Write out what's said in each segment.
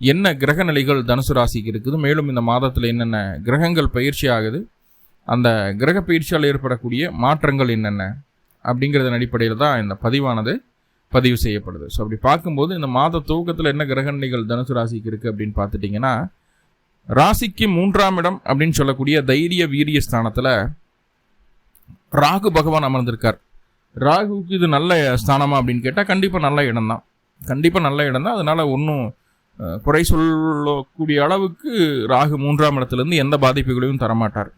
என்ன கிரக நிலைகள் தனுசு ராசிக்கு இருக்குது? மேலும் இந்த மாதத்தில் என்னென்ன கிரகங்கள் பயிற்சி ஆகுது? அந்த கிரக பயிற்சியால் ஏற்படக்கூடிய மாற்றங்கள் என்னென்ன? அப்படிங்கிறதன் அடிப்படையில் தான் இந்த பதிவானது பதிவு செய்யப்படுது. ஸோ அப்படி பார்க்கும்போது இந்த மாத துவக்கத்தில் என்ன கிரக நிலைகள் தனுசு ராசிக்கு இருக்குது அப்படின்னு பார்த்துட்டிங்கன்னா ராசிக்கு மூன்றாம் இடம் அப்படின்னு சொல்லக்கூடிய தைரிய வீரிய ஸ்தானத்தில் ராகு பகவான் அமர்ந்திருக்கார். ராகுவுக்கு இது நல்ல ஸ்தானமா அப்படின்னு கேட்டால் கண்டிப்பாக நல்ல இடம் தான் கண்டிப்பாக நல்ல இடம் தான் அதனால் ஒன்றும் குறை சொல்லக்கூடிய அளவுக்கு ராகு மூன்றாம் இடத்துலேருந்து எந்த பாதிப்புகளையும் தரமாட்டார்.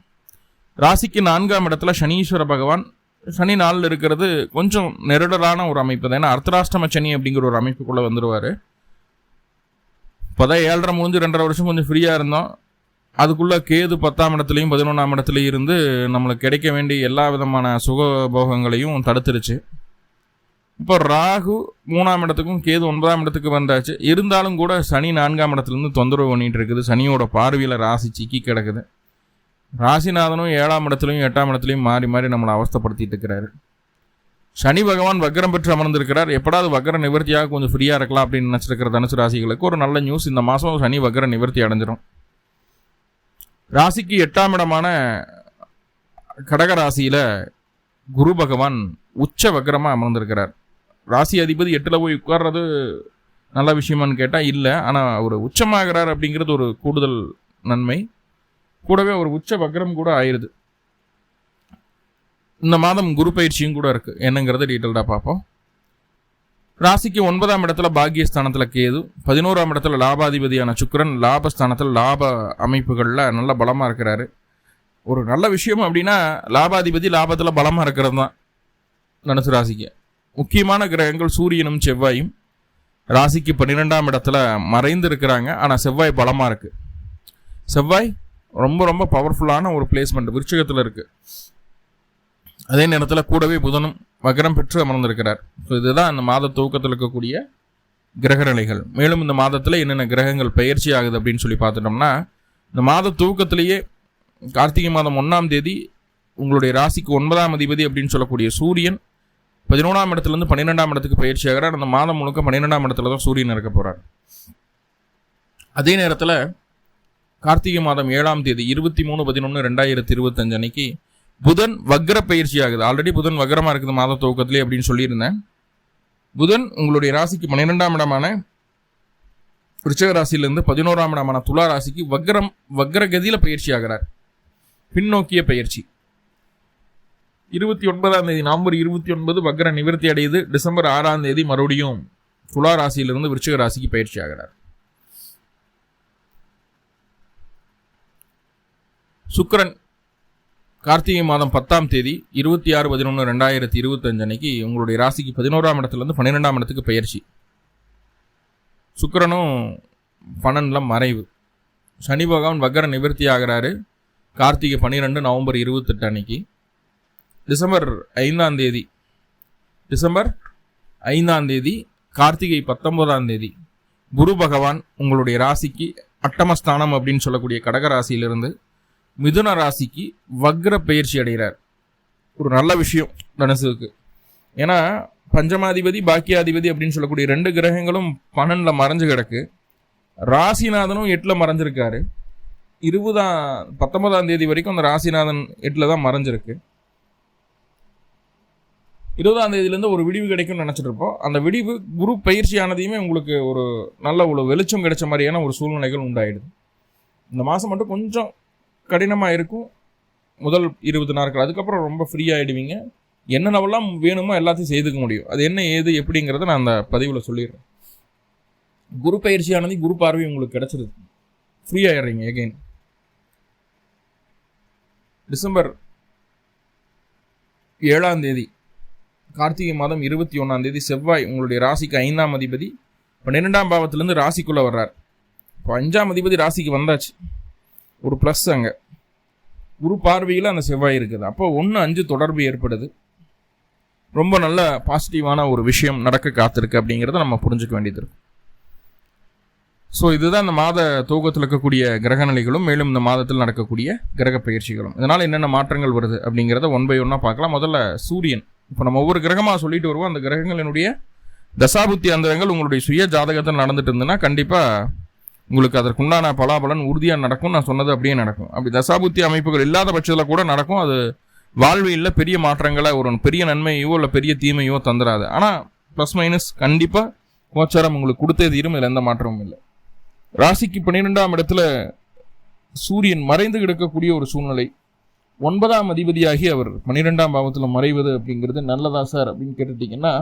ராசிக்கு நான்காம் இடத்துல சனீஸ்வர பகவான் சனி நாளில் இருக்கிறது கொஞ்சம் நெருடலான ஒரு அமைப்பு தான். ஏன்னா அர்த்தராஷ்டம சனி அப்படிங்கிற ஒரு அமைப்புக்குள்ளே வந்துடுவார் இப்போதான் ஏழரை முடிஞ்சு ரெண்டரை வருஷம் கொஞ்சம் ஃப்ரீயாக இருந்தோம். அதுக்குள்ளே கேது பத்தாம் இடத்துலையும் பதினொன்றாம் இடத்துலையும் இருந்து நம்மளுக்கு கிடைக்க வேண்டிய எல்லா விதமான சுகபோகங்களையும் தடுத்துருச்சு. இப்போ ராகு மூணாம் இடத்துக்கும் கேது ஒன்பதாம் இடத்துக்கு வந்தாச்சு. இருந்தாலும் கூட சனி நான்காம் இடத்துலேருந்து தொந்தரவு பண்ணிட்டு இருக்குது. சனியோட பார்வையில் ராசி சிக்கி கிடக்குது. ராசிநாதனும் ஏழாம் இடத்துலையும் எட்டாம் இடத்துலையும் மாறி மாறி நம்மளை அவஸ்தப்படுத்திட்டு இருக்கிறாரு. சனி பகவான் வக்கரம் பெற்று அமர்ந்திருக்கிறார். எப்படாவது வக்கர நிவர்த்தியாக கொஞ்சம் ஃப்ரீயாக இருக்கலாம் அப்படின்னு நினச்சிருக்கிற தனுசு ராசிகளுக்கு ஒரு நல்ல நியூஸ் இந்த மாதம் சனி வக்கர நிவர்த்தி அடைஞ்சிரும். ராசிக்கு எட்டாம் இடமான கடக ராசியில் குரு பகவான் உச்ச வக்கரமாக அமர்ந்திருக்கிறார். ராசி அதிபதி எட்டில் போய் உட்கார்றது நல்ல விஷயமான்னு கேட்டால் இல்லை. ஆனால் அவர் உச்சமாகிறார் அப்படிங்கிறது ஒரு கூடுதல் நன்மை. கூடவே ஒரு உச்ச வக்ரம் கூட ஆயிடுது இந்த மாதம் குரு பயிற்சியும் கூட இருக்குது என்னங்கிறத டீட்டெயில்டாக பார்ப்போம். ராசிக்கு ஒன்பதாம் இடத்துல பாக்கியஸ்தானத்தில் கேது பதினோராம் இடத்துல லாபாதிபதியான சுக்கரன் லாபஸ்தானத்தில் லாப அமைப்புகளில் நல்ல பலமாக இருக்கிறாரு. ஒரு நல்ல விஷயம் அப்படின்னா லாபாதிபதி லாபத்தில் பலமாக இருக்கிறது தான் தனுசு ராசிக்கு. முக்கியமான கிரகங்கள் சூரியனும் செவ்வாயும் ராசிக்கு பன்னிரெண்டாம் இடத்துல மறைந்து இருக்கிறாங்க ஆனால் செவ்வாய் பலமாக இருக்குது செவ்வாய் ரொம்ப ரொம்ப பவர்ஃபுல்லான ஒரு பிளேஸ்மெண்ட் விருச்சகத்தில் இருக்குது அதே நேரத்தில் கூடவே புதனும் வகரம் பெற்று அமர்ந்திருக்கிறார். ஸோ இதுதான் இந்த மாத துவக்கத்தில் இருக்கக்கூடிய கிரக நிலைகள் மேலும் இந்த மாதத்தில் என்னென்ன கிரகங்கள் பயிற்சி ஆகுது அப்படின்னு சொல்லி பார்த்துட்டோம்னா இந்த மாத துவக்கத்திலேயே கார்த்திகை மாதம் ஒன்றாம் தேதி உங்களுடைய ராசிக்கு ஒன்பதாம் அதிபதி அப்படின்னு சொல்லக்கூடிய சூரியன் பதினோராம் இடத்துலேருந்து பன்னிரெண்டாம் இடத்துக்கு பயிற்சி ஆகிறார் அந்த மாதம் முழுக்க பன்னிரெண்டாம் இடத்துல தான் சூரியன் இருக்க போகிறார் அதே நேரத்தில் கார்த்திகை மாதம் ஏழாம் தேதி இருபத்தி மூணு பதினொன்று ரெண்டாயிரத்தி இருபத்தஞ்சு அன்னைக்கு புதன் வக்ர பயிற்சி ஆகுது. ஆல்ரெடி புதன் வக்ரமாக இருக்குது மாத துவக்கத்திலே அப்படின்னு சொல்லியிருந்தேன். புதன் உங்களுடைய ராசிக்கு பன்னிரெண்டாம் இடமான ரிச்சக ராசியிலிருந்து பதினோராம் இடமான துலா ராசிக்கு வக்ரம் வக்ரகதியில் பயிற்சி ஆகிறார். பின்னோக்கிய பயிற்சி. இருபத்தி ஒன்பதாம் தேதி நவம்பர் இருபத்தி ஒன்பது வக்ர நிவர்த்தி அடையுது. டிசம்பர் ஆறாம் தேதி மறுபடியும் துலா ராசியிலிருந்து விருச்சிக ராசிக்கு பயிற்சி ஆகிறார். சுக்கரன் கார்த்திகை மாதம் பத்தாம் தேதி இருபத்தி ஆறு பதினொன்று ரெண்டாயிரத்தி இருபத்தஞ்சு அன்னைக்கு உங்களுடைய ராசிக்கு பதினோராம் இடத்துலேருந்து பன்னிரெண்டாம் இடத்துக்கு பயிற்சி. சுக்கரனும் பன்னெண்டில் மறைவு. சனி பகவான் வக்கர நிவர்த்தி ஆகிறாரு. கார்த்திகை பன்னிரெண்டு நவம்பர் இருபத்தெட்டு அன்னைக்கு. டிசம்பர் ஐந்தாம் தேதி. டிசம்பர் ஐந்தாம் தேதி கார்த்திகை பத்தொன்பதாம் தேதி. குரு பகவான் உங்களுடைய ராசிக்கு அட்டமஸ்தானம் அப்படின்னு சொல்லக்கூடிய கடக ராசியிலிருந்து மிதுன ராசிக்கு வக்ர பயிற்சி அடைகிறார். ஒரு நல்ல விஷயம் தனுசுக்கு. ஏன்னா பஞ்சமாதிபதி பாக்கியாதிபதி அப்படின்னு சொல்லக்கூடிய ரெண்டு கிரகங்களும் பன்னெண்டில் மறைஞ்சு கிடக்கு. ராசிநாதனும் எட்டில் மறைஞ்சிருக்காரு. இருபதாம் பத்தொன்பதாம் தேதி வரைக்கும் அந்த ராசிநாதன் எட்டில் தான் மறைஞ்சிருக்கு. இருபதாம் தேதியிலேருந்து ஒரு விடிவு கிடைக்கும்னு நினச்சிட்டு இருப்போம் அந்த விடிவு குரு பயிற்சியானதையுமே உங்களுக்கு ஒரு நல்ல ஒரு வெளிச்சம் கிடைச்ச மாதிரியான ஒரு சூழ்நிலைகள் உண்டாயிடுது. இந்த மாதம் மட்டும் கொஞ்சம் கடினமாக இருக்கும். முதல் இருபது நாட்கள் அதுக்கப்புறம் ரொம்ப ஃப்ரீ ஆகிடுவீங்க என்னென்னவெல்லாம் வேணுமோ எல்லாத்தையும் செய்துக்க முடியும். அது என்ன ஏது எப்படிங்கிறத நான் அந்த பதிவில் சொல்லிடுறேன். குரு பயிற்சியானது குரு பார்வை உங்களுக்கு கிடச்சிருது. ஃப்ரீ ஆகிடுறீங்க எகெயின் டிசம்பர் ஏழாம் தேதி கார்த்திகை மாதம் இருபத்தி ஒன்றாம் தேதி செவ்வாய் உங்களுடைய ராசிக்கு ஐந்தாம் அதிபதி. பன்னிரெண்டாம் பாவத்திலேருந்து ராசிக்குள்ளே வர்றார். இப்போ அஞ்சாம் அதிபதி ராசிக்கு வந்தாச்சு. ஒரு ப்ளஸ் அங்கே. குரு பார்வையில் அந்த செவ்வாய் இருக்குது. அப்போ ஒன்று அஞ்சு தொடர்பு ஏற்படுது. ரொம்ப நல்ல பாசிட்டிவான ஒரு விஷயம் நடக்க காத்திருக்கு அப்படிங்கிறத நம்ம புரிஞ்சுக்க வேண்டியது இருக்கும் ஸோ இதுதான் இந்த மாத தூக்கத்தில் இருக்கக்கூடிய கிரக நிலைகளும் மேலும் இந்த மாதத்தில் நடக்கக்கூடிய கிரக பயிற்சிகளும். இதனால் என்னென்ன மாற்றங்கள் வருது அப்படிங்கிறத ஒன் பை ஒன்னாக பார்க்கலாம். முதல்ல சூரியன். இப்போ நம்ம ஒவ்வொரு கிரகமாக சொல்லிட்டு வருவோம். அந்த கிரகங்களினுடைய தசாபுத்தி அந்தரங்கள் உங்களுடைய சுய ஜாதகத்தில் நடந்துட்டு இருந்ததுன்னா கண்டிப்பாக உங்களுக்கு அதற்குண்டான பலாபலன் உறுதியாக நடக்கும் நான் சொன்னது அப்படியே நடக்கும். அப்படி தசாபுத்தி அமைப்புகள் இல்லாத பட்சத்தில் கூட நடக்கும். அது வாழ்வியில் பெரிய மாற்றங்களை ஒரு பெரிய நன்மையோ இல்லை பெரிய தீமையோ தந்துடாது ஆனால் ப்ளஸ் மைனஸ் கண்டிப்பாக கோச்சாரம் உங்களுக்கு கொடுத்தே தீரும். இதில் எந்த மாற்றமும் இல்லை. ராசிக்கு பன்னிரெண்டாம் இடத்துல சூரியன் மறைந்து கிடக்கக்கூடிய ஒரு சூழ்நிலை. ஒன்பதாம் அதிபதியாகி அவர் பன்னிரெண்டாம் பாவத்தில் மறைவது அப்படிங்கிறது நல்லதா சார் அப்படின்னு கேட்டுட்டீங்கன்னா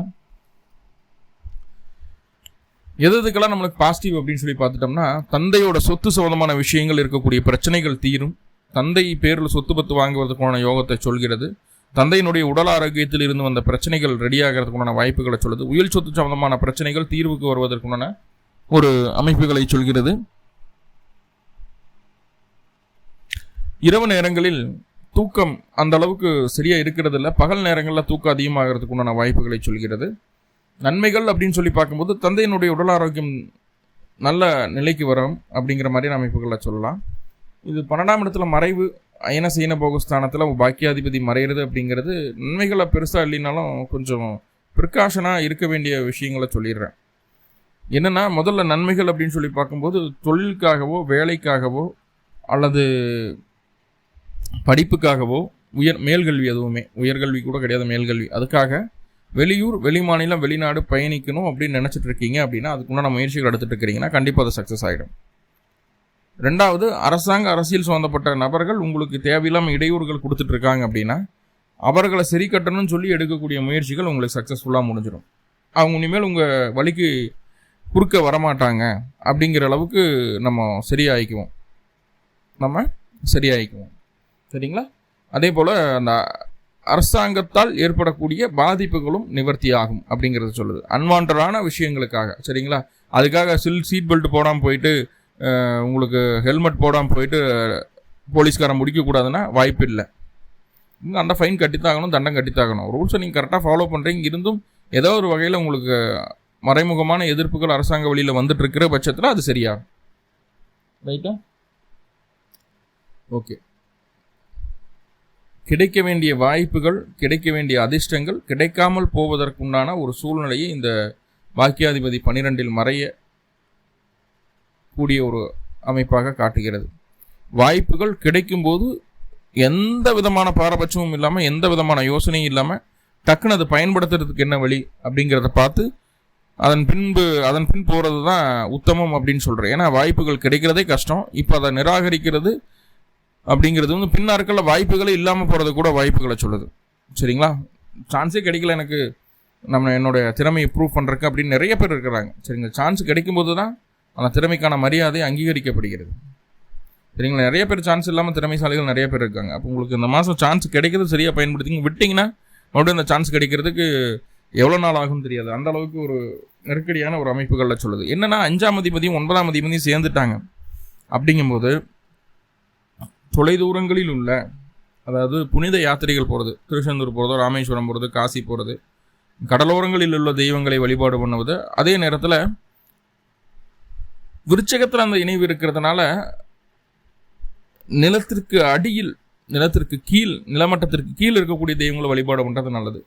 எது எதுக்கெல்லாம் நம்மளுக்கு பாசிட்டிவ் அப்படின்னு சொல்லி பார்த்துட்டோம்னா தந்தையோட சொத்து சம்பந்தமான விஷயங்கள் இருக்கக்கூடிய பிரச்சனைகள் தீரும். தந்தை பேரில் சொத்து பத்து வாங்குவதற்கான யோகத்தை சொல்கிறது. தந்தையினுடைய உடல் ஆரோக்கியத்தில் இருந்து வந்த பிரச்சனைகள் ரெடியாகிறதுக்குண்டான வாய்ப்புகளை சொல்லுது. உயிர் சொத்து சம்பந்தமான பிரச்சனைகள் தீர்வுக்கு வருவதற்குண்டான ஒரு அமைப்புகளை சொல்கிறது. இரவு நேரங்களில் தூக்கம் அந்த அளவுக்கு சரியாக இருக்கிறது இல்லை பகல் நேரங்களில் தூக்கம் அதிகமாகிறதுக்கு உண்டான வாய்ப்புகளை சொல்கிறது. நன்மைகள் அப்படின்னு சொல்லி பார்க்கும்போது தந்தையினுடைய உடல் ஆரோக்கியம் நல்ல நிலைக்கு வரும் அப்படிங்கிற மாதிரியான அமைப்புகளை சொல்லலாம். இது பன்னெண்டாம் இடத்துல மறைவு அயன சீன போகஸ்தானத்தில் பாக்கியாதிபதி மறையிறது அப்படிங்கிறது நன்மைகளை பெருசாக இல்லைனாலும் கொஞ்சம் ப்ரிகாஷனாக இருக்க வேண்டிய விஷயங்களை சொல்லிடுறேன். என்னென்னா முதல்ல நன்மைகள் அப்படின்னு சொல்லி பார்க்கும்போது தொழிலுக்காகவோ வேலைக்காகவோ அல்லது படிப்புக்காகவோ உயர் மேல்கல்வி எதுவுமே. உயர்கல்வி கூட கிடையாது மேல்கல்வி. அதுக்காக வெளியூர் வெளிமாநிலம் வெளிநாடு பயணிக்கணும் அப்படின்னு நினச்சிட்டு இருக்கீங்க அப்படின்னா அதுக்குண்டான முயற்சிகள் எடுத்துகிட்டு இருக்கிறீங்கன்னா கண்டிப்பாக அது சக்ஸஸ் ஆகிடும் ரெண்டாவது அரசாங்க அரசியல் சம்மந்தப்பட்ட நபர்கள் உங்களுக்கு தேவையில்லாமல் இடையூறுகள் கொடுத்துட்டு இருக்காங்க அப்படின்னா அவர்களை சரி கட்டணும்னு சொல்லி எடுக்கக்கூடிய முயற்சிகள் உங்களுக்கு சக்ஸஸ்ஃபுல்லாக முடிஞ்சிடும். அவங்க இனிமேல் உங்கள் வழிக்கு குறுக்க வரமாட்டாங்க அப்படிங்கிற அளவுக்கு நம்ம சரியாயிக்குவோம். நம்ம சரியாகிக்குவோம் சரிங்களா? அதே போல் அந்த அரசாங்கத்தால் ஏற்படக்கூடிய பாதிப்புகளும் நிவர்த்தி ஆகும் அப்படிங்கிறத சொல்லுது. அன்வான்டான விஷயங்களுக்காக சரிங்களா? அதுக்காக சில் சீட் பெல்ட் போடாமல் போயிட்டு உங்களுக்கு ஹெல்மெட் போடாமல் போயிட்டு போலீஸ்காரன் முடிக்கக்கூடாதுன்னா வாய்ப்பு இல்லை. அந்த ஃபைன் கட்டித்தாகணும் தண்டம் கட்டித்தாகணும். ரூல்ஸை நீங்கள் கரெக்டாக ஃபாலோ பண்ணுறீங்க இருந்தும் ஏதோ ஒரு வகையில் உங்களுக்கு மறைமுகமான எதிர்ப்புகள் அரசாங்க வழியில் வந்துட்டு இருக்கிற பட்சத்தில் அது சரியாகும். ரைட்டா ஓகே கிடைக்க வேண்டிய வாய்ப்புகள் கிடைக்க வேண்டிய அதிர்ஷ்டங்கள் கிடைக்காமல் போவதற்குண்டான ஒரு சூழ்நிலையை இந்த பாக்கியாதிபதி பனிரெண்டில் மறைய கூடிய ஒரு அமைப்பாக காட்டுகிறது. வாய்ப்புகள் கிடைக்கும்போது எந்த விதமான பாரபட்சமும் இல்லாமல் எந்த விதமான யோசனையும் இல்லாமல் டக்குன்னு அதை பயன்படுத்துறதுக்கு என்ன வழி அப்படிங்கிறத பார்த்து அதன் பின்பு அதன் பின் போகிறது தான் உத்தமம் அப்படின்னு சொல்கிறேன் ஏன்னா வாய்ப்புகள் கிடைக்கிறதே கஷ்டம். இப்போ அதை நிராகரிக்கிறது அப்படிங்கிறது வந்து பின்னாட்களில் வாய்ப்புகளே இல்லாமல் போகிறது கூட வாய்ப்புகளை சொல்லுது. சரிங்களா? சான்ஸே கிடைக்கல எனக்கு. நம்ம என்னுடைய திறமையை ப்ரூவ் பண்ணுறக்கு அப்படின்னு நிறைய பேர் இருக்கிறாங்க. சரிங்க சான்ஸ் கிடைக்கும்போது தான் அந்த திறமைக்கான மரியாதை அங்கீகரிக்கப்படுகிறது. சரிங்களா? நிறைய பேர் சான்ஸ் இல்லாமல் திறமைசாலிகள் நிறைய பேர் இருக்காங்க. அப்போ உங்களுக்கு இந்த மாதம் சான்ஸ் கிடைக்கிறது சரியாக பயன்படுத்திங்க விட்டிங்கன்னா மறுபடியும் அந்த சான்ஸ் கிடைக்கிறதுக்கு எவ்வளோ நாள் ஆகும்னு தெரியாது. அந்த அளவுக்கு ஒரு நெருக்கடியான ஒரு அமைப்புகளில் சொல்லுது. என்னென்னா அஞ்சாம் அதிபதியும் ஒன்பதாம் அதிபதியும் சேர்ந்துட்டாங்க. அப்படிங்கும்போது தொலைதூரங்களில் உள்ள அதாவது புனித யாத்திரைகள் போகிறது திருச்செந்தூர் போகிறதோ ராமேஸ்வரம் போகிறது காசி போகிறது கடலோரங்களில் உள்ள தெய்வங்களை வழிபாடு பண்ணுவது அதே நேரத்தில் விருச்சகத்தில் அந்த இணைவு இருக்கிறதுனால நிலத்திற்கு அடியில் நிலத்திற்கு கீழ் நிலமட்டத்திற்கு கீழ் இருக்கக்கூடிய தெய்வங்களை வழிபாடு பண்ணுறது நல்லது.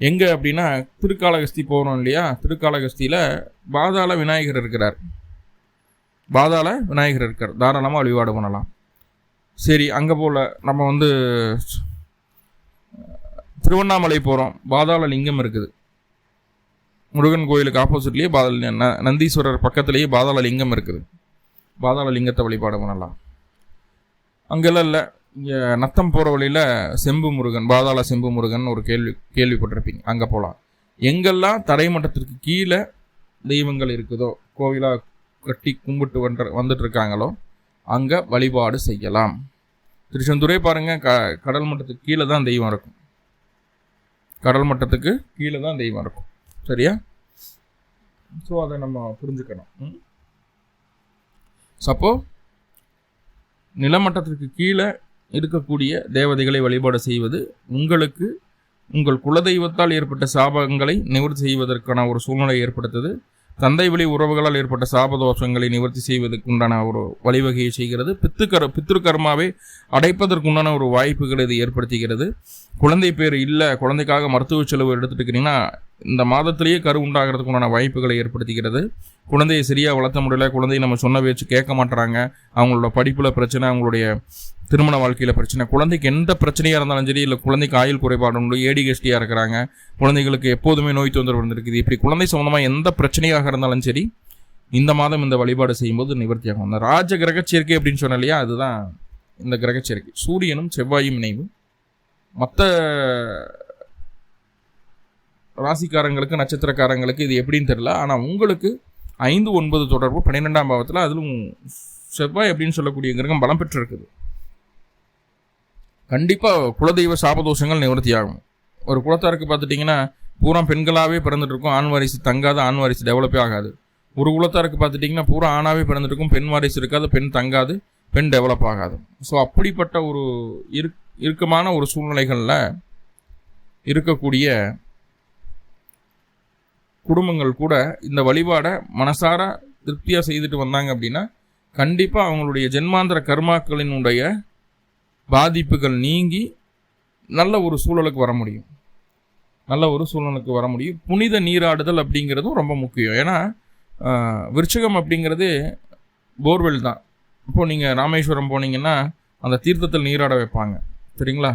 எங்கே அப்படின்னா திருக்காலகஸ்தி போகிறோம் இல்லையா? திருக்காலகஸ்தியில் பாதாள விநாயகர் இருக்கிறார். பாதாள விநாயகர் இருக்கார் தாராளமாக வழிபாடு பண்ணலாம். சரி அங்கே போல். நம்ம வந்து திருவண்ணாமலை போகிறோம் பாதாள லிங்கம் இருக்குது. முருகன் கோயிலுக்கு ஆப்போசிட்லேயே பாதாள நந்தீஸ்வரர் பக்கத்துலேயே பாதாள லிங்கம் இருக்குது. பாதாள லிங்கத்தை வழிபாடு பண்ணலாம். அங்கெல்லாம் இல்லை. இங்கே நத்தம் போகிற வழியில் செம்பு முருகன் பாதாள செம்பு முருகன் ஒரு கேள்வி கேள்விப்பட்டிருப்பீங்க. அங்கே போகலாம் எங்கெல்லாம் தரைமட்டத்திற்கு கீழே தெய்வங்கள் இருக்குதோ கோவிலாக கட்டி கும்பிட்டு வந்து வந்துட்டுருக்காங்களோ அங்கே வழிபாடு செய்யலாம். திருச்செந்தூரே பாருங்கள் க கடல் மட்டத்துக்கு கீழே தான் தெய்வம் இருக்கும். கடல் மட்டத்துக்கு கீழே தான் தெய்வம் இருக்கும். சரியா? ஸோ அதை நம்ம புரிஞ்சுக்கணும். சப்போ நிலமட்டத்திற்கு கீழே இருக்கக்கூடிய தேவதைகளை வழிபாடு செய்வது உங்களுக்கு உங்கள் குலதெய்வத்தால் ஏற்பட்ட சாபங்களை நிவர்த்தி செய்வதற்கான ஒரு சூழ்நிலை ஏற்படுத்துது. தந்தை வழி உறவுகளால் ஏற்பட்ட சாபதோஷங்களை நிவர்த்தி செய்வதற்கு உண்டான ஒரு வழிவகையை செய்கிறது. பித்துக்கர பித்திருக்கர்மாவை அடைப்பதற்குண்டான ஒரு வாய்ப்புகளை இது ஏற்படுத்துகிறது. குழந்தை பேர் இல்லை குழந்தைக்காக மருத்துவ செலவு எடுத்துட்டு இருக்கிறீங்கன்னா இந்த மாதத்திலேயே கரு உண்டாகிறதுக்குண்டான வாய்ப்புகளை ஏற்படுத்துகிறது குழந்தையை சரியாக வளர்த்த முடியல குழந்தையை நம்ம சொன்ன பேச்சு கேட்க மாட்டுறாங்க. அவங்களோட படிப்பில் பிரச்சனை அவங்களுடைய திருமண வாழ்க்கையில் பிரச்சனை. குழந்தைக்கு எந்த பிரச்சனையாக இருந்தாலும் சரி இல்லை குழந்தைக்கு ஆயுள் குறைபாடு உண்டு ஏடிகெஸ்டியாக இருக்கிறாங்க. குழந்தைகளுக்கு எப்போதுமே நோய் தொந்தரவு இருந்திருக்குது. இப்படி குழந்தை சம்மந்தமாக எந்த பிரச்சனையாக இருந்தாலும் சரி இந்த மாதம் இந்த வழிபாடு செய்யும்போது நிவர்த்தியாகும். அந்த ராஜ கிரக சேர்க்கை அப்படின்னு சொன்ன இல்லையா அதுதான் இந்த கிரக சேர்க்கை. சூரியனும் செவ்வாயும் இணைவு. மற்ற ராசிக்காரங்களுக்கு நட்சத்திரக்காரங்களுக்கு இது எப்படின்னு தெரில ஆனால் உங்களுக்கு ஐந்து ஒன்பது தொடர்பு பன்னிரெண்டாம் பாவத்தில் அதிலும் செவ்வாய் அப்படின்னு சொல்லக்கூடிய கிரகம் பலம் பெற்றிருக்குது. கண்டிப்பாக குலதெய்வ சாபதோஷங்கள் நிவர்த்தி ஆகும். ஒரு குலத்தாருக்கு பார்த்துட்டிங்கன்னா பூரா பெண்களாகவே பிறந்துட்டு இருக்கும் ஆண் வாரிசு தங்காத ஆண் வாரிசு டெவலப்பே ஆகாது. ஒரு குலத்தாருக்கு பார்த்துட்டிங்கன்னா பூரா ஆணாகவே பிறந்துருக்கும் பெண் வாரிசு இருக்காது பெண் தங்காது பெண் டெவலப் ஆகாது. ஸோ அப்படிப்பட்ட ஒரு இருக் இறுக்கமான ஒரு சூழ்நிலைகளில் இருக்கக்கூடிய குடும்பங்கள் கூட இந்த வழிபாடை மனசார திருப்தியாக செய்துட்டு வந்தாங்க அப்படின்னா கண்டிப்பாக அவங்களுடைய ஜென்மாந்திர கர்மாக்களினுடைய பாதிப்புகள் நீங்கி நல்ல ஒரு சூழலுக்கு வர முடியும். நல்ல ஒரு சூழலுக்கு வர முடியும். புனித நீராடுதல் அப்படிங்கிறதும் ரொம்ப முக்கியம். ஏன்னா விருச்சகம் அப்படிங்கிறது போர்வெல் தான். இப்போது நீங்கள் ராமேஸ்வரம் போனீங்கன்னா அந்த தீர்த்தத்தில் நீராட வைப்பாங்க. சரிங்களா?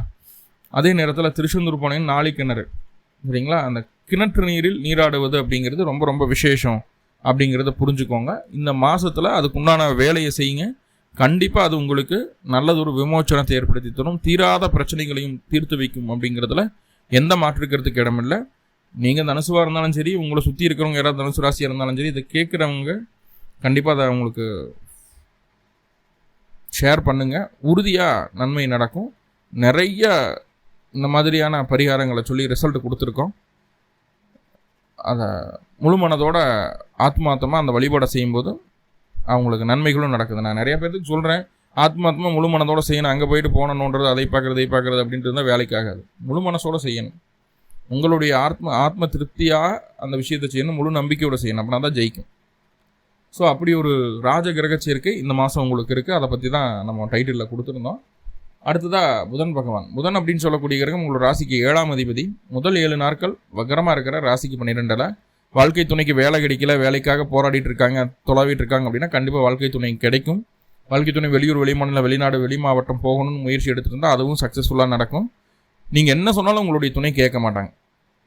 அதே நேரத்தில் திருச்செந்தூர் போனீங்கன்னா நாளை கிணறு சரிங்களா? அந்த கிணற்று நீரில் நீராடுவது அப்படிங்கிறது ரொம்ப ரொம்ப விசேஷம் அப்படிங்கிறத புரிஞ்சுக்கோங்க. இந்த மாதத்தில் அதுக்குண்டான வேலையை செய்யுங்க. கண்டிப்பாக அது உங்களுக்கு நல்லதொரு விமோச்சனத்தை ஏற்படுத்தி தரும். தீராத பிரச்சனைகளையும் தீர்த்து வைக்கும் அப்படிங்கிறதுல எந்த மாற்றிருக்கிறதுக்கு இடமில்லை. நீங்கள் தனுசுவாக இருந்தாலும் சரி உங்களை சுற்றி இருக்கிறவங்க யாராவது தனுசு ராசியாக இருந்தாலும் சரி இதை கேட்குறவங்க கண்டிப்பாக அதை அவங்களுக்கு ஷேர் பண்ணுங்கள் உறுதியாக நன்மை நடக்கும். நிறைய இந்த மாதிரியான பரிகாரங்களை சொல்லி ரிசல்ட் கொடுத்துருக்கோம். அதை முழு மனதோட ஆத்மாத்தமாக அந்த வழிபாடை செய்யும்போது அவங்களுக்கு நன்மைகளும் நடக்குது. நான் நிறைய பேருக்கு சொல்கிறேன் ஆத்மாத்மா முழு மனதோடு செய்யணும் அங்கே போயிட்டு போனணுன்றது அதை பார்க்குறது இதை பார்க்குறது அப்படின்ட்டு இருந்தால் வேலைக்காகாது முழு மனசோடு செய்யணும். உங்களுடைய ஆத்ம ஆத்ம திருப்தியாக அந்த விஷயத்தை செய்யணும் முழு நம்பிக்கையோடு செய்யணும். அப்படின்னா தான் ஜெயிக்கும். ஸோ அப்படி ஒரு ராஜ கிரக சேர்க்கை இந்த மாதம் உங்களுக்கு இருக்குது அதை பற்றி தான் நம்ம டைட்டிலில் கொடுத்துருந்தோம். அடுத்ததாக புதன் பகவான். புதன் அப்படின்னு சொல்லக்கூடிய கிரகம் உங்களோட ராசிக்கு ஏழாம் அதிபதி. முதல் ஏழு நாட்கள் வக்கரமாக இருக்கிற ராசிக்கு பன்னிரெண்டில். வாழ்க்கை துணைக்கு வேலை கிடைக்கல வேலைக்காக போராடிட்டு இருக்காங்க தொலைவிட்டு இருக்காங்க அப்படின்னா கண்டிப்பாக வாழ்க்கை துணை கிடைக்கும். வாழ்க்கை துணை வெளியூர் வெளிமாநில வெளிநாடு வெளி மாவட்டம் போகணும்னு முயற்சி எடுத்துட்டு இருந்தால் அதுவும் சக்ஸஸ்ஃபுல்லாக நடக்கும். நீங்கள் என்ன சொன்னாலும் உங்களுடைய துணை கேட்க மாட்டாங்க.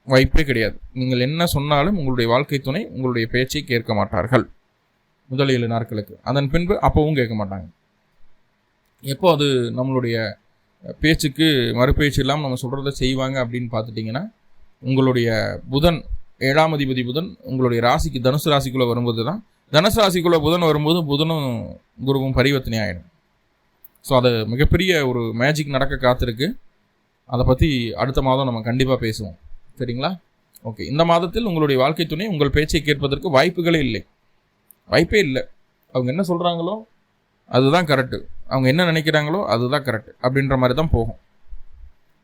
வாய்ப்பே கிடையாது. நீங்கள் என்ன சொன்னாலும் உங்களுடைய வாழ்க்கை துணை உங்களுடைய பேச்சை கேட்க மாட்டார்கள். முதல் ஏழு நாட்களுக்கு. அதன் பின்பு அப்போவும் கேட்க மாட்டாங்க. எப்போ அது நம்மளுடைய பேச்சுக்கு மறுபேச்சு இல்லாமல் நம்ம சொல்கிறத செய்வாங்க அப்படின்னு பார்த்துட்டிங்கன்னா உங்களுடைய புதன் ஏழாம் அதிபதி புதன் உங்களுடைய ராசிக்கு தனுசு ராசிக்குள்ளே வரும்போது தான் தனுசு ராசிக்குள்ளே புதன் வரும்போது புதனும் குருவும் பரிவர்த்தனை ஆகிடும் ஸோ அது மிகப்பெரிய ஒரு மேஜிக் நடக்க காத்திருக்கு. அதை பற்றி அடுத்த மாதம் நம்ம கண்டிப்பாக பேசுவோம். சரிங்களா? ஓகே இந்த மாதத்தில் உங்களுடைய வாழ்க்கை துணை உங்கள் பேச்சை கேட்பதற்கு வாய்ப்புகளே இல்லை. வாய்ப்பே இல்லை. அவங்க என்ன சொல்கிறாங்களோ அதுதான் கரெக்டு அவங்க என்ன நினைக்கிறாங்களோ அதுதான் கரெக்ட் அப்படின்ற மாதிரி தான் போகும்.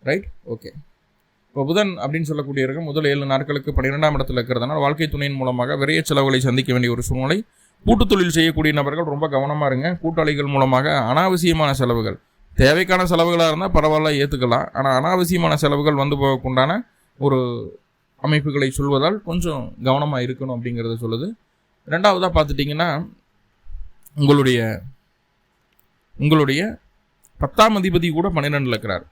ரைட் ஓகே இப்போ புதன் அப்படின்னு சொல்லக்கூடிய இருக்க முதல் ஏழு நாட்களுக்கு பன்னிரெண்டாம் இடத்துல இருக்கிறதுனால வாழ்க்கை துணையின் மூலமாக விரைய செலவுகளை சந்திக்க வேண்டிய ஒரு சூழ்நிலை. கூட்டு தொழில் செய்யக்கூடிய நபர்கள் ரொம்ப கவனமாக இருங்க. கூட்டாளிகள் மூலமாக அனாவசியமான செலவுகள். தேவைக்கான செலவுகளாக இருந்தால் பரவாயில்ல ஏற்றுக்கலாம் ஆனால் அனாவசியமான செலவுகள் வந்து போகக்குண்டான ஒரு அமைப்புகளை சொல்வதால் கொஞ்சம் கவனமாக இருக்கணும் அப்படிங்கிறத சொல்லுது. ரெண்டாவதாக பார்த்துட்டிங்கன்னா உங்களுடைய உங்களுடைய பத்தாம் அதிபதி கூட பன்னிரெண்டில் இருக்கிறார்.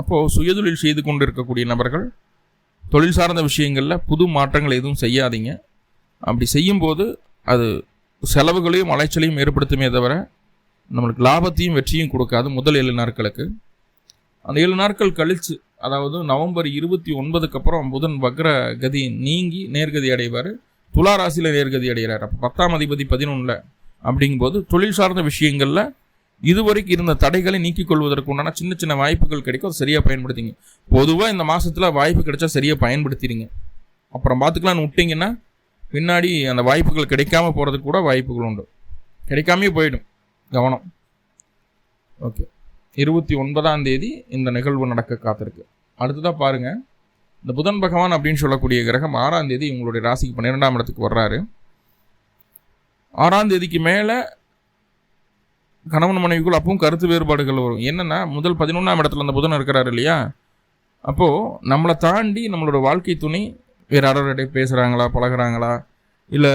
அப்போது சுயதொழில் செய்து கொண்டு இருக்கக்கூடிய நபர்கள் தொழில் சார்ந்த விஷயங்களில் புது மாற்றங்கள் எதுவும் செய்யாதீங்க. அப்படி செய்யும்போது அது செலவுகளையும் அலைச்சலையும் ஏற்படுத்துமே தவிர நம்மளுக்கு லாபத்தையும் வெற்றியும் கொடுக்காது முதல் ஏழு நாட்களுக்கு. அந்த ஏழு நாட்கள் கழித்து அதாவது நவம்பர் இருபத்தி ஒன்பதுக்கு அப்புறம் புதன் வக்ர கதி நீங்கி நேர்கதி அடைவார். துலா ராசியில் நேர்கதி அடைகிறார். அப்போ பத்தாம் அதிபதி பதினொன்றில் அப்படிங்கும்போது தொழில் சார்ந்த விஷயங்களில் இதுவரைக்கும் இருந்த தடைகளை நீக்கிக் கொள்வதற்கு உண்டான சின்ன சின்ன வாய்ப்புகள் கிடைக்கும். அதை சரியாக பயன்படுத்திங்க. பொதுவாக இந்த மாதத்தில் வாய்ப்பு கிடைச்சா சரியாக பயன்படுத்திடுங்க. அப்புறம் பார்த்துக்கலான்னு விட்டிங்கன்னா பின்னாடி அந்த வாய்ப்புகள் கிடைக்காம போகிறதுக்கு கூட வாய்ப்புகள் உண்டு. கிடைக்காமே போயிடும். கவனம். ஓகே. இருபத்தி ஒன்பதாம் தேதி இந்த நிகழ்வு நடக்க காத்திருக்கு. அடுத்ததாக பாருங்கள் இந்த புதன் பகவான் அப்படின்னு சொல்லக்கூடிய கிரகம் ஆறாம் தேதி உங்களுடைய ராசிக்கு பன்னிரெண்டாம் இடத்துக்கு வர்றாரு. ஆறாம் தேதிக்கு மேலே கணவன் மனைவிக்குள் அப்பவும் கருத்து வேறுபாடுகள் வரும். என்னென்னா முதல் பதினொன்றாம் இடத்துல அந்த புதன் இருக்கிறார் இல்லையா? அப்போது நம்மளை தாண்டி நம்மளோட வாழ்க்கை துணை வேறு யாரோட பேசுகிறாங்களா பழகுறாங்களா? இல்லை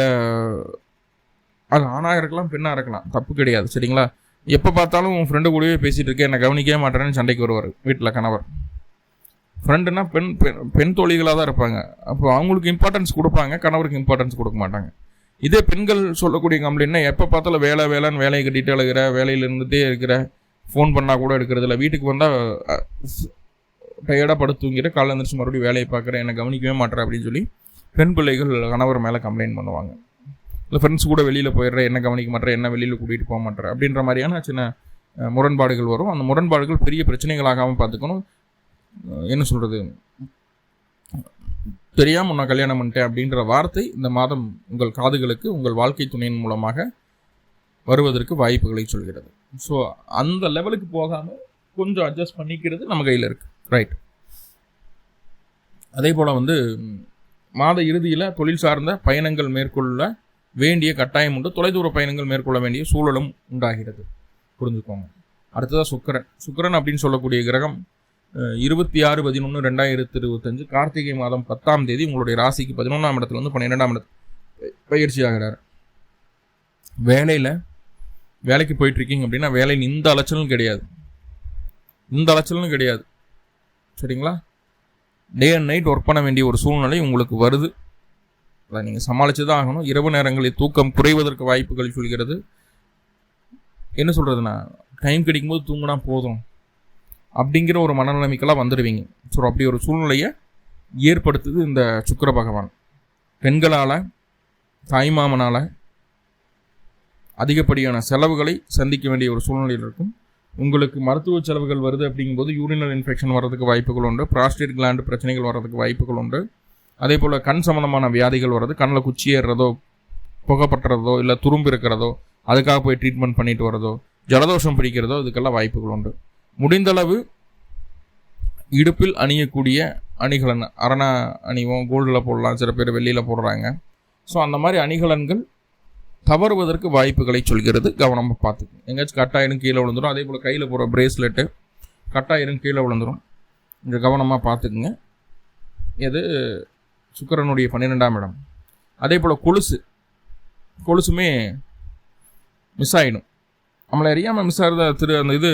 அது ஆணாக இருக்கலாம் பெண்ணாக இருக்கலாம். தப்பு கிடையாது சரிங்களா? எப்போ பார்த்தாலும் உன் ஃப்ரெண்டு கூடவே பேசிகிட்டு இருக்கேன் என்னை கவனிக்கவே மாட்டேன்னு சண்டைக்கு வருவார் வீட்டில் கணவர். ஃப்ரெண்டுனா பெண் பெண் பெண் தோழிகளாக தான் இருப்பாங்க. அப்போ அவங்களுக்கு இம்பார்ட்டன்ஸ் கொடுப்பாங்க கணவருக்கு இம்பார்ட்டன்ஸ் கொடுக்க மாட்டாங்க. இதே பெண்கள் சொல்லக்கூடிய கம்ப்ளைண்ட்னா எப்போ பார்த்தாலும் வேலை வேலைன்னு வேலையை கட்டிகிட்டு அழுகிற வேலையில் இருந்துகிட்டே இருக்கிற ஃபோன் பண்ணால் கூட எடுக்கிறதில்ல வீட்டுக்கு வந்தால் டயர்டாக படுத்து தூங்கிட்டு காலை எழுந்திரிச்சு மறுபடியும் வேலையை பார்க்குறேன் என்னை கவனிக்கவே மாட்டேறேன் அப்படின்னு சொல்லி பெண் பிள்ளைகள் கணவர் மேலே கம்ப்ளைண்ட் பண்ணுவாங்க. இல்லை ஃப்ரெண்ட்ஸ் கூட வெளியில் போயிடுறேன் என்ன கவனிக்க மாட்டேன் என்ன வெளியில் கூட்டிகிட்டு போக மாட்டேறேன் அப்படின்ற மாதிரியான சின்ன முரண்பாடுகள் வரும். அந்த முரண்பாடுகள் பெரிய பிரச்சனைகளாகாமல் பார்த்துக்கணும். என்ன சொல்கிறது தெரியாமல் நான் கல்யாணம் பண்ணிட்டேன் அப்படின்ற வார்த்தை இந்த மாதம் உங்கள் காதுகளுக்கு உங்கள் வாழ்க்கை துணையின் மூலமாக வருவதற்கு வாய்ப்புகளை சொல்கிறது. ஸோ அந்த லெவலுக்கு போகாமல் கொஞ்சம் அட்ஜஸ்ட் பண்ணிக்கிறது நம்ம கையில் இருக்குது ரைட் அதே போல் வந்து மாத இறுதியில் தொழில் சார்ந்த பயணங்கள் மேற்கொள்ள வேண்டிய கட்டாயம் உண்டு. தொலைதூர பயணங்கள் மேற்கொள்ள வேண்டிய சூழலும் உண்டாகிறது. புரிஞ்சுக்கோங்க. அடுத்ததாக சுக்கிரன். சுக்கரன் அப்படின்னு சொல்லக்கூடிய கிரகம் இருபத்தி ஆறு பதினொன்று ரெண்டாயிரத்தி இருபத்தஞ்சு கார்த்திகை மாதம் பத்தாம் தேதி உங்களுடைய ராசிக்கு பதினொன்றாம் இடத்துல வந்து பன்னிரெண்டாம் இடத்து பயிற்சி ஆகிறார். வேலையில் வேலைக்கு போயிட்டுருக்கீங்க அப்படின்னா வேலையில் இந்த அலைச்சலும் கிடையாது. இந்த அலைச்சலும் கிடையாது. சரிங்களா? டே அண்ட் நைட் ஒர்க் பண்ண வேண்டிய ஒரு சூழ்நிலை உங்களுக்கு வருது. அதை நீங்கள் சமாளித்து தான் ஆகணும். இரவு நேரங்களில் தூக்கம் குறைவதற்கு வாய்ப்புகள் சொல்கிறது. என்ன சொல்கிறதுனா டைம் கிடைக்கும்போது தூங்கினா போதும். அப்படிங்கிற ஒரு மனநிலைமைக்கெல்லாம் வந்துடுவீங்க. ஸோ அப்படி ஒரு சூழ்நிலையை ஏற்படுத்துது இந்த சுக்கர பகவான். பெண்களால் தாய்மாமனால் அதிகப்படியான செலவுகளை சந்திக்க வேண்டிய ஒரு சூழ்நிலையில் இருக்கும். உங்களுக்கு மருத்துவ செலவுகள் வருது அப்படிங்கும்போது யூரினல் இன்ஃபெக்ஷன் வர்றதுக்கு வாய்ப்புகள் உண்டு. ப்ராஸ்டேட் கிளாண்டு பிரச்சனைகள் வர்றதுக்கு வாய்ப்புகள் உண்டு. அதே போல் கண் சம்மந்தமான வியாதிகள் வர்றது கண்ணில் குச்சி ஏறுறதோ புகைப்பட்டுறதோ இல்லை துரும்பு இருக்கிறதோ அதுக்காக போய் ட்ரீட்மெண்ட் பண்ணிட்டு வரதோ ஜலதோஷம் பிடிக்கிறதோ இதுக்கெல்லாம் வாய்ப்புகள் உண்டு. முடிந்தளவு இடுப்பில் அணியக்கூடிய அணிகலன் அரணா அணிவோம் கோல்டில் போடலாம் சில பேர் வெளியில் போடுறாங்க. ஸோ அந்த மாதிரி அணிகலன்கள் தவறுவதற்கு வாய்ப்புகளை சொல்கிறது. கவனமாக பார்த்துக்கணும். எங்கேயாச்சும் கட்டாயிரும் கீழே விழுந்துடும் அதே போல் கையில் போகிற பிரேஸ்லெட்டு கட்டாயிரும் கீழே விழுந்துடும் இங்கே கவனமாக பார்த்துக்குங்க. இது சுக்கிரனுடைய பன்னிரெண்டாம் இடம். அதே போல் கொலுசு. கொலுசுமே மிஸ் ஆகிடும் நம்மளை அறியாமல் மிஸ் ஆகிறத திரு அந்த இது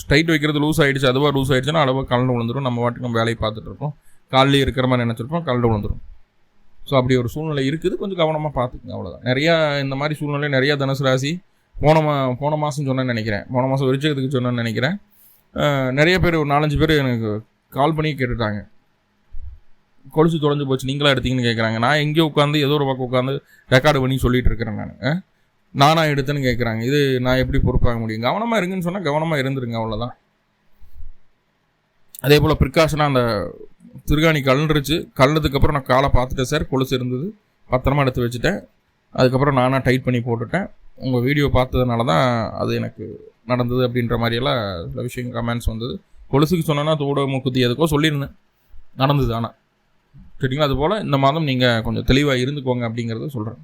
ஸ்ட்ரைட் வைக்கிறது லூஸ் ஆகிடுச்சு அதுவாக லூஸ் ஆகிடுச்சுன்னா அளவாக கலந்து விழுந்துடும் நம்ம வாட்டுக்கு நம்ம வேலையை பார்த்துட்டு இருப்போம் காலையில் இருக்கிற மாதிரி நினச்சிருப்போம் கலந்து விழுந்துடும் ஸோ அப்படி ஒரு சூழ்நிலை இருக்குது. கொஞ்சம் கவனமாக பார்த்துக்குங்க அவ்வளோதான் நிறையா இந்த மாதிரி சூழ்நிலை நிறையா தனுசு ராசி போன மா போன மாதம் சொன்னேன்னு நினைக்கிறேன். போன மாதம் விருச்சகத்துக்கு சொன்னேன்னு நினைக்கிறேன். நிறைய பேர் ஒரு நாலஞ்சு பேர் எனக்கு கால் பண்ணி கேட்டுட்டாங்க. கொலுசு தொலைஞ்சு போச்சு. நீங்களா எடுத்தீங்கன்னு கேட்குறாங்க நான் எங்கேயோ உட்காந்து ஏதோ ஒரு பக்கம் உட்காந்து ரெக்கார்டு பண்ணி சொல்லிட்டு இருக்கிறேன் நான். நானா எடுத்தேன்னு கேட்குறாங்க இது நான் எப்படி பொறுப்பாக முடியும்? கவனமாக இருங்கன்னு சொன்னால் கவனமாக இருந்துருங்க அவ்வளோதான் அதே போல் ப்ரிகாஷனாக அந்த திருகாணி கலண்டுருச்சு கலந்ததுக்கப்புறம் நான் காலை பார்த்துட்டேன் சார். கொலுசு இருந்தது. பத்திரமா எடுத்து வச்சுட்டேன். அதுக்கப்புறம் நானாக டைட் பண்ணி போட்டுட்டேன். உங்கள் வீடியோ பார்த்ததுனால தான் அது எனக்கு நடந்தது அப்படின்ற மாதிரியெல்லாம் சில விஷயம் கமெண்ட்ஸ் வந்தது. கொலுசுக்கு சொன்னேன்னா தோட மூக்குத்தி எதுக்கோ சொல்லியிருந்தேன். நடந்தது ஆனால் சரிங்களா? அதுபோல் இந்த மாதம் நீங்கள் கொஞ்சம் தெளிவாக இருந்துக்கோங்க அப்படிங்கிறத சொல்கிறேன்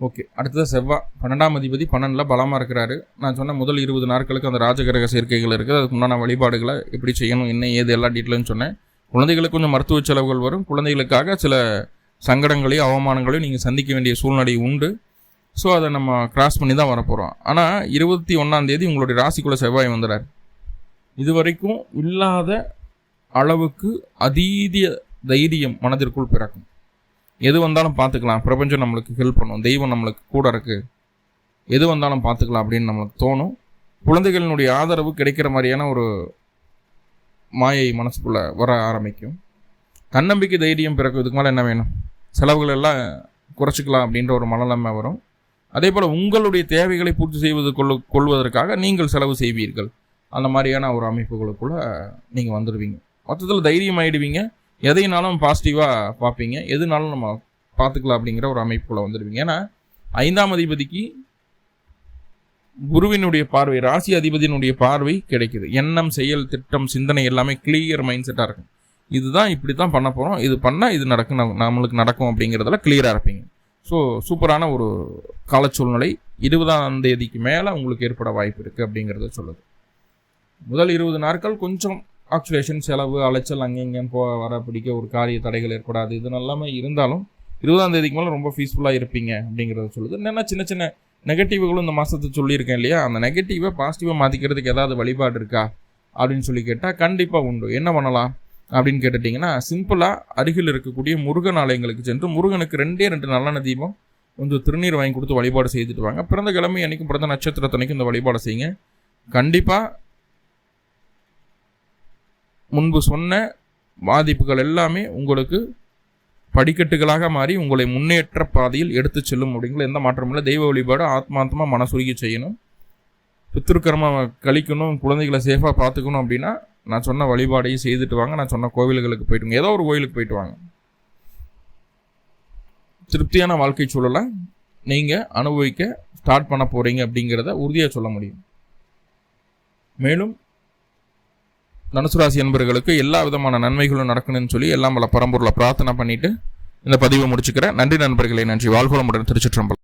ஓகே. அடுத்தது செவ்வாய் பன்னெண்டாம் அதிபதி பன்னெண்டில் பலமாக இருக்கிறாரு. நான் சொன்ன முதல் இருபது நாட்களுக்கு அந்த ராஜகிரக சேர்க்கைகள் இருக்குது. அதுக்கு உண்டான வழிபாடுகளை எப்படி செய்யணும் என்ன ஏது எல்லா டீட்டெயிலும் சொன்னேன். குழந்தைகளுக்கு கொஞ்சம் மருத்துவ செலவுகள் வரும். குழந்தைகளுக்காக சில சங்கடங்களையும் அவமானங்களையும் நீங்கள் சந்திக்க வேண்டிய சூழ்நிலை உண்டு. ஸோ அதை நம்ம கிராஸ் பண்ணி தான் வரப்போகிறோம் ஆனால் இருபத்தி ஒன்றாம் தேதி உங்களுடைய ராசிக்குள்ள செவ்வாய் வந்துடுறார் இது வரைக்கும் இல்லாத அளவுக்கு அதீதிய தைரியம் மனதிற்குள் பிறக்கும். எது வந்தாலும் பார்த்துக்கலாம். பிரபஞ்சம் நம்மளுக்கு ஹெல்ப் பண்ணும். தெய்வம் நம்மளுக்கு கூட இருக்குது எது வந்தாலும் பார்த்துக்கலாம் அப்படின்னு நம்மளுக்கு தோணும். குழந்தைகளினுடைய ஆதரவு கிடைக்கிற மாதிரியான ஒரு மாயை மனசுக்குள்ளே வர ஆரம்பிக்கும். தன்னம்பிக்கை தைரியம் பிறகு இதுக்கு மேலே என்ன வேணும்? செலவுகள் எல்லாம் குறைச்சிக்கலாம் அப்படின்ற ஒரு மனநிலைமை வரும். அதே போல் உங்களுடைய தேவைகளை பூர்த்தி செய்வது கொள்ளு கொள்வதற்காக நீங்கள் செலவு செய்வீர்கள். அந்த மாதிரியான ஒரு அமைப்புகளுக்குள்ளே நீங்கள் வந்துடுவீங்க மொத்தத்தில் தைரியம் ஆயிடுவீங்க. எதைனாலும் பாசிட்டிவாக பார்ப்பீங்க. எதுனாலும் நம்ம பார்த்துக்கலாம் அப்படிங்கிற ஒரு அமைப்புக்குள்ள வந்துடுவீங்க. ஏன்னா ஐந்தாம் அதிபதிக்கு குருவினுடைய பார்வை ராசி அதிபதியினுடைய பார்வை கிடைக்குது. எண்ணம் செயல் திட்டம் சிந்தனை எல்லாமே கிளியர் மைண்ட் செட்டாக இருக்கும். இதுதான் இப்படி தான் பண்ண போகிறோம் இது பண்ணால் இது நடக்கும். நம்ம- நம்மளுக்கு நடக்கும் அப்படிங்கிறதுல கிளியராக இருப்பீங்க. ஸோ சூப்பரான ஒரு கால சூழ்நிலை இருபதாம் தேதிக்கு மேலே உங்களுக்கு ஏற்பட வாய்ப்பு இருக்குது அப்படிங்கிறத சொல்லுது. முதல் இருபது நாட்கள் கொஞ்சம் ஆக்சுலேஷன் செலவு அலைச்சல் அங்கே இங்கேயும் போ வர பிடிக்க ஒரு காரிய தடைகள் ஏற்படாது. இது எல்லாமே இருந்தாலும் இருபதாம் தேதிக்கு மேலே ரொம்ப பீஸ்ஃபுல்லாக இருப்பீங்க அப்படிங்கிறத சொல்லுது. என்னென்னா சின்ன சின்ன நெகட்டிவ்களும் இந்த மாதத்தை சொல்லியிருக்கேன் இல்லையா? அந்த நெகட்டிவை பாசிட்டிவாக மாற்றிக்கிறதுக்கு ஏதாவது வழிபாடு இருக்கா அப்படின்னு சொல்லி கேட்டால் கண்டிப்பாக உண்டு. என்ன பண்ணலாம் அப்படின்னு கேட்டுட்டிங்கன்னா சிம்பிளாக அருகில் இருக்கக்கூடிய முருகன் ஆலயங்களுக்கு சென்று முருகனுக்கு ரெண்டே ரெண்டு நல்லெண்ண தீபம் கொஞ்சம் திருநீர் வாங்கி கொடுத்து வழிபாடு செய்துட்டு வாங்க. பிறந்த கிழமை அன்னைக்கும் பிறந்த நட்சத்திரத்தனைக்கும் இந்த வழிபாடு செய்யுங்க. கண்டிப்பாக முன்பு சொன்ன பாதிப்புகள் எல்லாமே உங்களுக்கு படிக்கட்டுகளாக மாறி உங்களை முன்னேற்ற பாதையில் எடுத்து செல்லும் அப்படிங்கிற எந்த மாற்றமும் இல்லை. தெய்வ வழிபாடு ஆத்மாத்மா மனசுருகி செய்யணும். பித்திருக்கர்மா கழிக்கணும் குழந்தைகளை சேஃபாக பார்த்துக்கணும் அப்படின்னா நான் சொன்ன வழிபாடையும் செய்துட்டு வாங்க. நான் சொன்ன கோவில்களுக்கு போயிட்டு ஏதோ ஒரு கோவிலுக்கு போயிட்டு வாங்க. திருப்தியான வாழ்க்கை சூழலை நீங்கள் அனுபவிக்க ஸ்டார்ட் பண்ண போகிறீங்க அப்படிங்கிறத உறுதியாக சொல்ல முடியும். மேலும் தனுசு ராசி என்பவர்களுக்கு எல்லா விதமான நன்மைகளும் நடக்கணும்னு சொல்லி எல்லாம் பல பரம்பொருளை பிரார்த்தனை பண்ணிட்டு இந்த பதிவை முடிச்சுக்கிறேன். நன்றி நண்பர்களே நன்றி. வாழ்கோளமுடன் திருச்சிற்றம்பலம்.